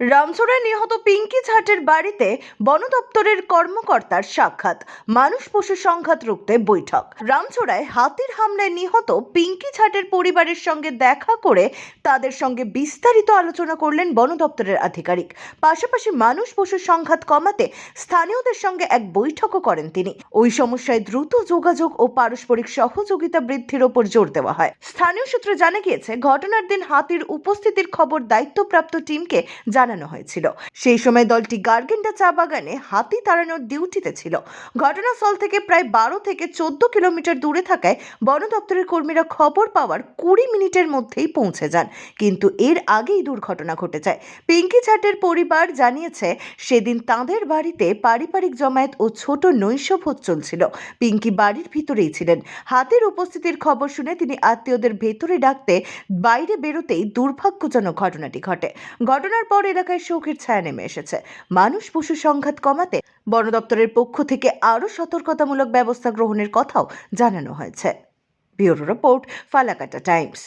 রামচূড়ায় নিহত পিঙ্কি ছাটের বাড়িতে বন দপ্তরের কর্মকর্তার সাক্ষাৎ। মানুষ পশু সংঘাত রুখতে বৈঠক। রামচূড়ায় হাতির হামলায় নিহত পিঙ্কি ছাটের পরিবারের সঙ্গে দেখা করে তাদের সঙ্গে বিস্তারিত আলোচনা করলেন বন দপ্তরের আধিকারিক। পাশাপাশি মানুষ পশু সংঘাত কমাতে স্থানীয়দের সঙ্গে এক বৈঠকও করেন তিনি। ওই সমস্যায় দ্রুত যোগাযোগ ও পারস্পরিক সহযোগিতা বৃদ্ধির ওপর জোর দেওয়া হয়। স্থানীয় সূত্রে জানা গিয়েছে, ঘটনার দিন হাতির উপস্থিতির খবর দায়িত্বপ্রাপ্ত টিমকে জানানো হয়েছিল। সেই সময় দলটি গার্গেন্ডা চা বাগানে হাতি তাড়ানোর ডিউটিতে ছিল। ঘটনাস্থল থেকে প্রায় বারো থেকে চোদ্দ কিলোমিটার দূরে থাকায় বন দপ্তরের কর্মীরা খবর পাওয়ার কুড়ি মিনিটের মধ্যেই পৌঁছে যান। কিন্তু এর আগেই দুর্ঘটনা ঘটে যায়। পিঙ্কি ছাটের পরিবার জানিয়েছে, সেদিন তাদের বাড়িতে পারিবারিক জমায়েত ও ছোট নৈশভোজ চলছিল। পিঙ্কি বাড়ির ভিতরেই ছিলেন। হাতের উপস্থিতির খবর শুনে তিনি আত্মীয়দের ভেতরে ডাকতে বাইরে বেরোতেই দুর্ভাগ্যজনক ঘটনাটি ঘটে। ঘটনার পর এলাকায় শোকের ছায়া নেমে এসেছে। মানুষ পশু সংঘাত কমাতে বন দপ্তরের পক্ষ থেকে আরও সতর্কতামূলক ব্যবস্থা গ্রহণের কথাও জানানো হয়েছে। Bureau report Falakata Times.